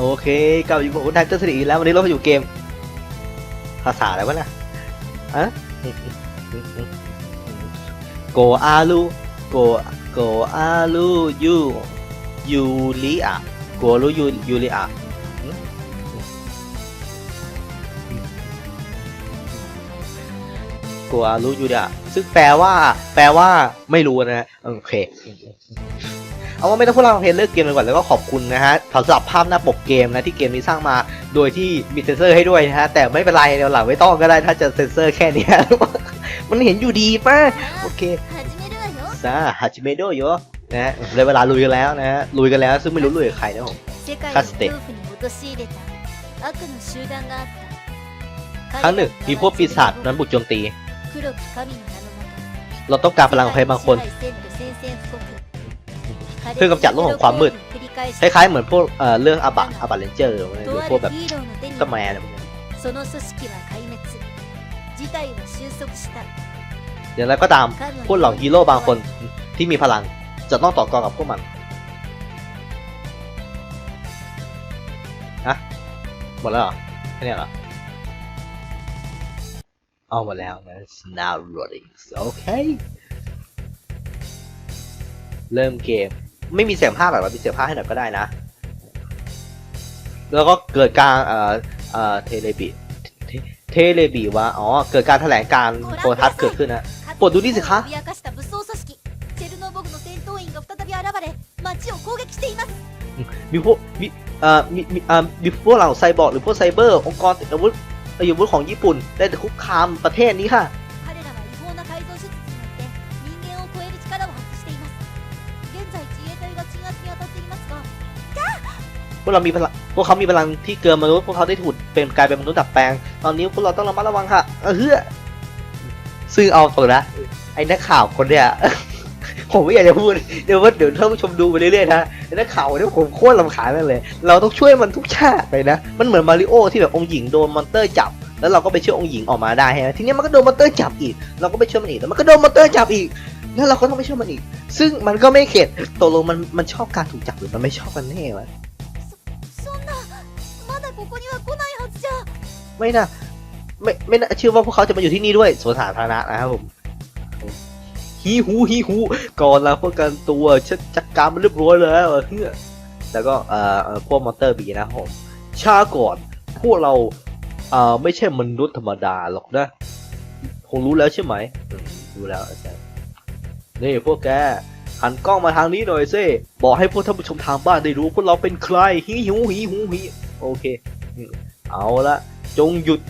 โอเคกลับอยู่กับคุณไทยเตอร์สตรีแล้ววันนี้เราอยู่เกม ภาษาอะไรวะน่ะอะโกอาลูโกโกอาลูยูยูริอะโกอาลูยูยูริอะหึโกอาลูยูริอะซึ่งแปลว่า แปลว่าไม่รู้นะฮะโอเค เอาว่าไม่ต้องพูดเราเพลเลิกเกมไปก่อนแล้วก็ขอบคุณนะฮะสำหรับภาพหน้าปกเกมนะที่เกมนี้สร้างมาโดยที่มีเซนเซอร์ให้ด้วยนะฮะแต่ไม่เป็นไรเดี๋ยวหลังไม่ต้องก็ได้ถ้าจะเซนเซอร์แค่นี้มันเห็นอยู่ดีป่ะโอเคซาฮัจิเมโดะโยนะฮะเลยเวลาลุยกันแล้วนะฮะลุยกันแล้ว ซึ่งไม่รู้ลุยกับใครนะผมคาสเตครั้งหนึ่งมีพวกปีศาจนั้นบุกโจมตี เราต้องการพลังของใครบางคน เพื่อกำจัดโลกของความมืดคล้ายๆเหมือนพวกเรื่องอาบะอาบะเลนเจอร์หรือพวกแบบสมัมอรพนอย่างไรก็ตามพวกเหล่าฮีโร่บางคนที่มีพลังจะต้องต่อกรกับพวกมันนะหมดแล้วเหรอแค่นี้เหรอเอาหมดแล้วนะ now loading โอเค เริ่มเกม ไม่มีเสียงภาพแบบเรามีเสียงภาพให้หน่อยก็ได้นะ แล้วก็เกิดการเอ่อเอ่อเทเลบีเทเลบีว่าอ๋อ เกิดการแถลงการโทรทัศน์เกิดขึ้นนะปวดดูนี่สิคะมีพวกมีเอ่อมีมีเอ่อมีพวกเหล่าไซบอร์หรือพวกไซเบอร์ องค์กรติดอาวุธอาวุธของญี่ปุ่น ได้คุกคามประเทศนี้ค่ะ พวกเรามีพลังพวกเขามีพลังที่เกินมนุษย์พวกเขาได้ถูกเป็นกลายเป็นมนุษย์ดับแปลง ตอนนี้พวกเราต้องระมัดระวังค่ะเออเฮ้อซึ่งเอาตรงนะไอ้นักข่าวคนเนี้ยผมไม่อยากจะพูดเดี๋ยวว่าเดี๋ยวท่านผู้ชมดูไปเรื่อยๆนะไอ้นักข่าวเนี่ยผมโคตรลำขาญเลย เราต้องช่วยมันทุกชาติเลยนะมันเหมือนมาริโอที่แบบองค์หญิงโดนมอนเตอร์จับแล้วเราก็ไปช่วยองค์หญิงออกมาได้ฮะทีนี้มันก็โดนมอนเตอร์จับอีก เราก็ไปช่วยมันอีกแล้วมันก็โดนมอนเตอร์จับอีกแล้วเราก็ต้องไปช่วยมันอีก ซึ่งมันก็ไม่เข็ดตกลงมันมันชอบการถูกจับหรือมันไม่ชอบกันแน่วะ ここには来ないはずじゃ ไม่น่าไม่ไม่น่าเชื่อว่าพวกเขาจะมาอยู่ที่นี่ด้วยสวนสาธารณะนะครับผมฮีฮูฮีฮูก่อนเราป้องกันตัวชัดจัดการมันเรียบร้อยแล้วเฮ้ยแล้วก็เอ่อเอ่อพวกมอนเตอร์บีนะครับผมช้าก่อน พวกเราเอ่อไม่ใช่มนุษย์ธรรมดาหรอกนะคงรู้แล้วใช่ไหมอืมรู้แล้วอาจารย์นี่พวกแกหันกล้องมาทางนี้หน่อยสิบอกให้พวกท่านผู้ชมทางบ้านได้รู้พวกเราเป็นใครฮีฮูฮีฮูฮี โอเค เอาละจงหยุด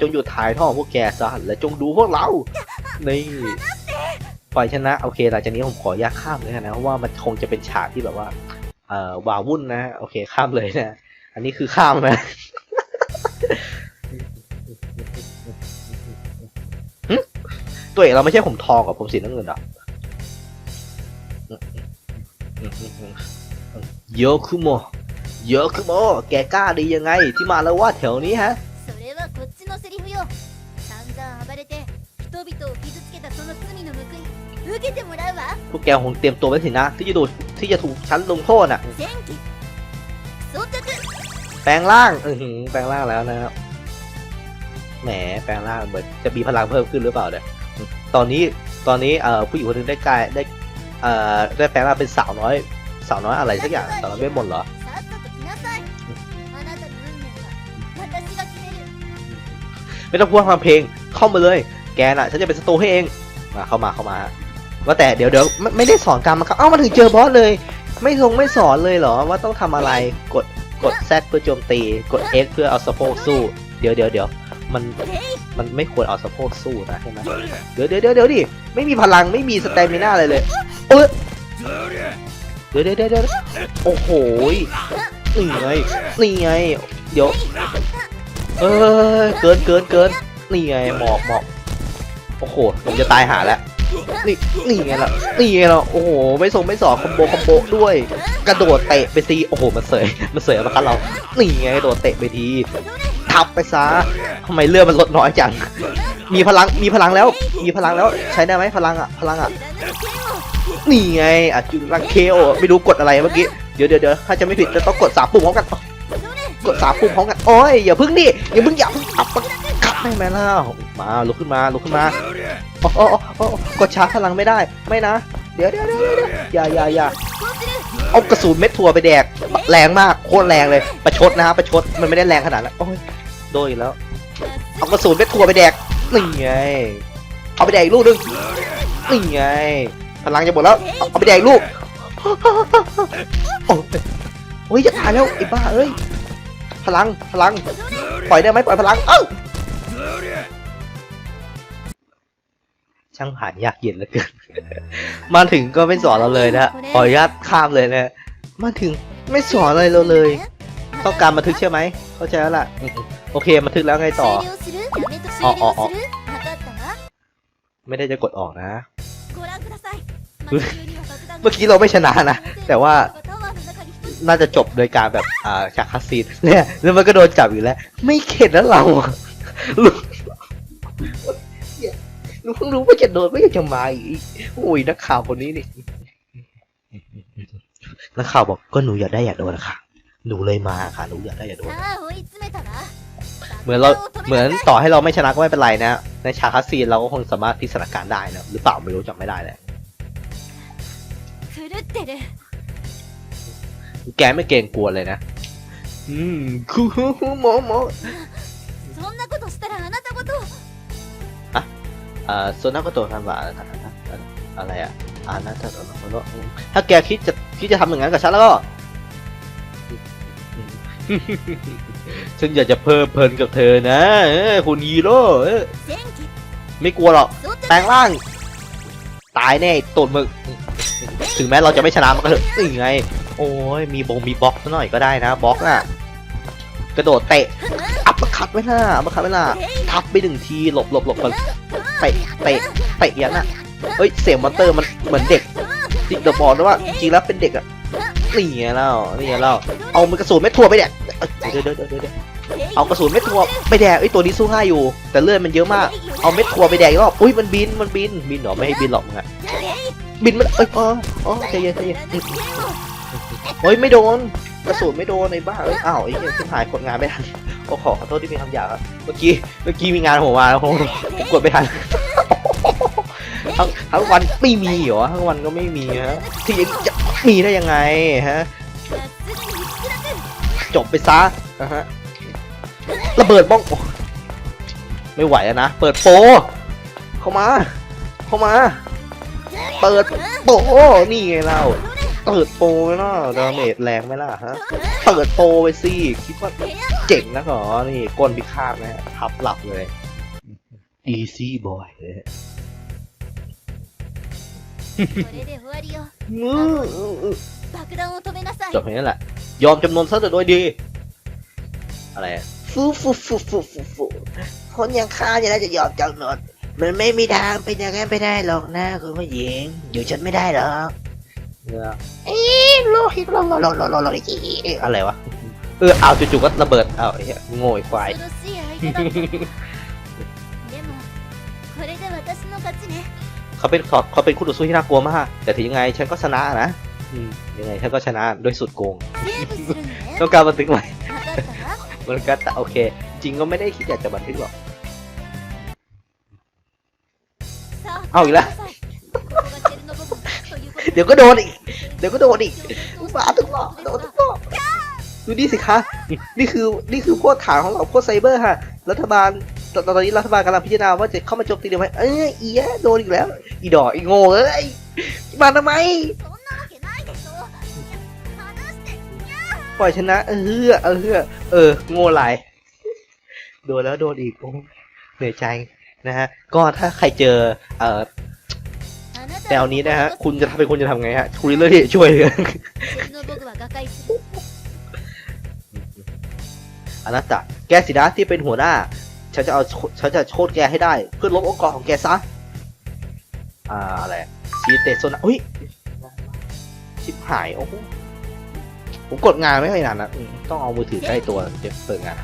จงหยุดถ่ายทอดพวกแกซะและจงดูพวกเรา นี่ฝ่ายชนะ โอเคหลังจากนี้ผมขออนุญาตข้ามเลยนะเพราะว่ามันคงจะเป็นฉากที่แบบว่าเอ่อวาวุ่นนะ โอเคข้ามเลยนะ อันนี้คือข้ามนะหึตัวเอกเราไม่ใช่ผมทองกับผมสีน้ำเงินหรอโยคุโม เยอะขึ้นโมแกกล้าดียังไงที่มาแล้วว่าแถวนี้ฮะพวกแกคงเตรียมตัวไว้สินะ ที่จะโดนที่จะถูกชั้นลงโทษอะ แปลงร่างอืแปลงร่างแล้วนะครับ แหม แปลงร่างเหมือนจะมีพลังเพิ่มขึ้นหรือเปล่าเนี่ย ตอนนี้ ตอนนี้ เอ่อ ผู้หญิงคนนึงได้กลายได้ เอ่อ ได้แปลงร่างเป็นสาวน้อย สาวน้อยอะไรสักอย่าง สาวน้อยเวทมนเหรอ ไม่ต้องพูดทำเพลงเข้ามาเลย แกน่ะฉันจะเป็นสตูให้เองมาเข้ามาเข้ามาว่าแต่เดี๋ยวเดี๋ยวไม่ได้สอนการมาครับเอ้ามาถึงเจอบอสเลย ไม่ทรงไม่สอนเลยเหรอว่าต้องทำอะไรกดกด Z เพื่อโจมตีกด X เพื่อเอาสะโพกสู้เดี๋ยวเดี๋ยวเดี๋ยวมันมันไม่ควรเอาสะโพกสู้นะใช่ไหมเดี๋ยวเดี๋ยวเดี๋ยวดิไม่มีพลังไม่มีสเตมิน่าอะไรเลยเออเดี๋ยวเดี๋ยวเดี๋ยวโอ้โหยนี่ไงนี่ไงเดี๋ยว เออเกินเกินเกินนี่ไงหมอกหมอกโอ้โหผมจะตายหาแล้วนี่นี่ไงล่ะนี่ไงล่ะโอ้โหไม่ส่งไม่สองคอมโบคอมโบด้วย กระโดดเตะไปทีโอ้โหมันเสยมันเสยมาคันเรานี่ไงโดดเตะไปทีทับไปซะทำไมเลือดมันลดน้อยจังมีพลังมีพลังแล้ว มีพลังแล้วใช้ได้ไหมพลังอะพลังอะนี่ไงอะจุลังเคโอไม่รู้กดอะไรเมื่อกี้เดี๋ยวเดี๋ยวเดี๋ถ้าจะไม่ผิดจะต้องกดสามปุ่มพร้อมกัน ดสามปุ่มพร้อมกันโอ้ยอย่าพึ่งดิอย่าพึ่งอย่าพึ่งขับขับไม่แม่ล่ามาลุกขึ้นมาลุกขึ้นมาโอ้โอ้กดชาร์จพลังไม่ได้ไม่นะ เดี๋ยวเดี๋ยวเดี๋ยวเอย่าอย่าอย่าเอากระสุนเม็ดถั่วไปแดกแรงมากโคตรแรงเลยประชดนะฮะประชดมันไม่ได้แรงขนาดนั้นโอ้ยโดยแล้วเอากระสุนเม็ดถั่วไปแดกนี่ไงเอาไปแดกลูกนึงนี่ไงพลังจะหมดแล้วเอาไปแดกลูกโอ้ยจะตายแล้วไอ้บ้าเอ้ย พลัง พลัง ปล่อยได้ไหมปล่อยพลัง เอ้า ช่างหายยากเย็นเหลือเกิน มาถึงก็ไม่สอนเราเลยนะปล่อยย่ญาตข้ามเลยนะ มาถึงไม่สอนอะไรเราเลย ต้องการบันทึกใช่ไหม เข้าใจแล้วล่ะ โอเคบันทึกแล้วไงต่อ อ๋ออ๋อไม่ได้จะกดออกนะ เมื่อกี้เราไม่ชนะนะ แต่ว่า น่าจะจบโดยการแบบอ่าฉากคาสซีนเนี่ยแล้วมันก็โดนจับอยู่แล้ว ไม่เข็ดแล้วเราลุงลุงรู้ว่าจะโดนไม่อยากจะมาอีกโอ้ยนักข่าวคนนี้นี่นักข่าวบอกก็หนูอยากได้อยากโดนค่ะ หนูเลยมาค่ะหนูอยากได้อยากโดนเหมือนเราเหมือนต่อให้เราไม่ชนะก็ไม่เป็นไรนะ ในฉากคาสซีนเราก็คงสามารถพิกสถานการณ์ได้นะหรือเปล่าไม่รู้จับไม่ได้แหละ แกไม่เกรงกลัวเลยนะ อืมคูหมหมอะอ่าโซนาโก็ตัวทำแบบอะไรอะอานาโตะโนโถ้าแกคิดจะคิดจะทำอย่างนั้นกับฉันแล้วก็ฉันอยากจะเพลิดเพลินกับเธอนะคุณฮีโร่ไม่กลัวหรอกแปลงร่าง ตายแน่ตูดมึก ถึงแม้เราจะไม่ชนะมันก็เถอะนี่ไง โอ้ยมีบงมีบล็อกซะหน่อยก็ได้นะบล็อกอะกระโดดเตะอัปเปอร์คัดไว้หน้าอัปเปอร์คัดไว้หน้าทับไปหนึ่งทีหลบหลบหลบมันเตะเตะเตะยันอะเอ้ยเสียงมอนเตอร์มันเหมือนเด็กจริงเดอะบอกนะว่าจริงแล้วเป็นเด็กอะนี่ไงเล่านี่ไงเล่าเอามันกระสุนไม่ทั่วไปเนี่ยเดี๋ยวเดี๋ยวเดี๋ยวเดี๋ยวเอากระสุนไม่ทั่วไปแดกไอ้ตัวนี้สู้ง่ายอยู่ แต่เลือดมันเยอะมากเอาเม็ดทัวไปแดกอีกรอบอุ้ยมันบินมันบินบินเหรอไม่ให้บินหรอกมึงอะบินมันเอ้ยอ๋ออ๋อใจเย็นใจเย็น เฮ้ยไม่โดนกระสุนไม่โดนไอ้บ้าเอ้ยอ้าวไอ้เหี้ยขึ้นหายกดงานไม่ทันโอ้ขอขอโทษที่มีคำหยาบครับเมื่อกี้เมื่อกี้มีงานผมมาแล้วผมกดไม่ทันทั้งทั้งวันไม่มีเหรอทั้งวันก็ไม่มีฮะที่จะมีได้ยังไงฮะจบไปซะนะฮะระเบิดบ้องไม่ไหวแล้วนะเปิดโปเข้ามา เข้ามา เปิดโปนี่ไงเรา เปิดโปรไหมล่ะดาเมจแรงไหมล่ะฮะเปิดโปรไปสิคิดว่าเจ๋งนะเหรอนี่ก้นพิฆาตนะทับหลับเลย easy boy จบแค่นี้แหละ ยอมจำนวนซะแต่โดยดี อะไรฟูฟูฟูฟูฟูฟูคนยังฆ่าอย่างนั้นจะยอมจำนวนมันไม่มีทางเป็นอย่างนั้นไปได้หรอกนะคุณผู้หญิงอยู่ฉันไม่ได้หรอก เอ๊ะโลฮิตโลโลโลโลโลโลอะไรวะ เออเอาจู่ๆก็ระเบิดเอาไอ้เหี้ยโง่ควายเขาเป็นเขาเป็นคู่ต่อสู้ที่น่ากลัวมาก แต่ถึงยังไงฉันก็ชนะนะยังไงฉันก็ชนะด้วยสุดโกงต้องการบันทึกใหม่มันกแต่โอเค จริงก็ไม่ได้คิดอยากจะบันทึกหรอกเอาอีกแล้ว เดี๋ยวก็โดนอีก เดี๋ยวก็โดนอีกมาทุกรอบโดนทุกรอบดูนี่สิคะ นี่คือ นี่คือพวกฐานของเราพวกไซเบอร์ฮะรัฐบาล ตอนนี้รัฐบาลกำลังพิจารณาว่าจะเข้ามาโจมตีหรือไม่เอ้ยอียโดนอีกแล้ว อีดอกอีโง่เอ้ย มาทำไม ปล่อยชนะ เออเออเออ โง่หลาย โดนแล้วโดนอีกโอ้เหนื่อยใจนะฮะ ก็ถ้าใครเจอ เออ แต่เอานี้นะฮะ คุณจะทำเป็นคุณจะทำไงฮะคุณเลอร์ช่วยเลยอนาตะแกสินะที่เป็นหัวหน้า ฉันจะเอาฉันจะโทษแกให้ได้ เพื่อลบองค์กรของแกซะ อ่าอะไรชีเตโซนะอุ้ยชิบหายโอ้โหผมกดงานไม่ค่อยนานนะต้องเอามือถือใกล้ตัวเดี๋ยวเปิดงาน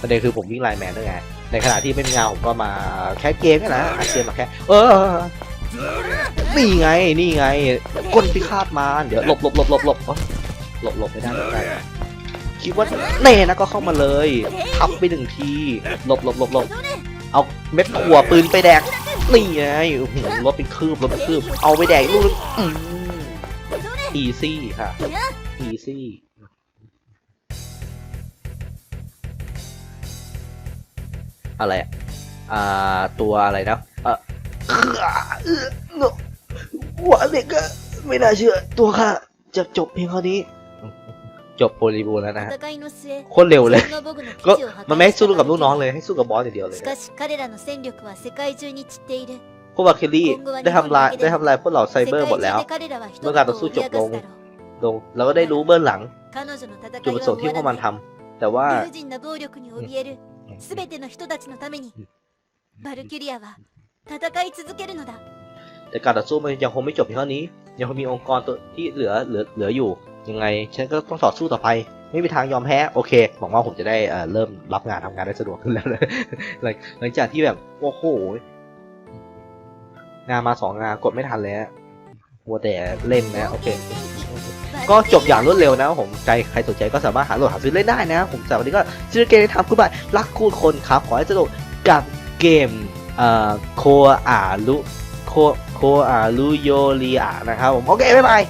ประเด็นคือผมวิ่งไลน์แมนด้วยไง ในขณะที่ไม่มีงานผมก็มาแคสเกมนี่แะอัดเกมมาแคสเออนี่ไงนี่ไงก้นพิฆาตมาเดี๋ยวหลบหลบหลบหลบหลบหลบหลบไม่ได้หลบได้คิดว่าเน่นะก็เข้ามาเลยทับไปหนึ่งทีหลบหลบหลบหลบเอาเม็ดขัวปืนไปแดกนี่ไงรถเป็นคืบรถเป็นคืบเอาไปแดกลูกอีซี่ค่ะอีซี่ อะไรอ่าตัวอะไรนะเออหวานเด็กก็ไม่น่าเชื่อ ตัวค่ะ จะจบเพียงเท่านี้ จบโพลิบูแล้วนะโคตรเร็วเลย ก็มันไม่สู้กับลูกน้องเลยให้สู้กับบอสเดียวเลยพวกบาคิลี่ได้ทำลายได้ทำลายพวกเหล่าไซเบอร์หมดแล้ว เมื่อการต่อสู้จบลงลงเราก็ได้รู้เบื้องหลังจุดประสงค์ที่พวกมันทำแต่ว่า 理不尽な暴力に怯えるすべての人たちのためにバルキュリアは戦い続けるのだ แต่การต่อสู้มันยังคงไม่จบเพียงเท่านี้ ยังคงมีองค์กรตัวที่เหลือเหลือเหลืออยู่ ยังไง ฉันก็ต้องต่อสู้ต่อไป ไม่มีทางยอมแพ้ โอเคหวังว่าผมจะได้เอ่อเริ่มรับงานทำงานได้สะดวกขึ้นแล้วเลย หลังหลังจากที่แบบ โอ้โห งานมาสองงานกดไม่ทันแล้ววัวแต่เล่นนะ โอเค ก็จบอย่างรวดเร็วนะผมใจใครสนใจก็สามารถหาโหลดหาซื้อเล่นได้นะผมสำหรับวันนี้ก็ชื่อเกมที่ทำคุณบายรักคูณคนครับขอให้สนุกกับเกมเอ่อโคอาลุโคโคอาลุโยเรียนะครับผมโอเคบ๊ายบาย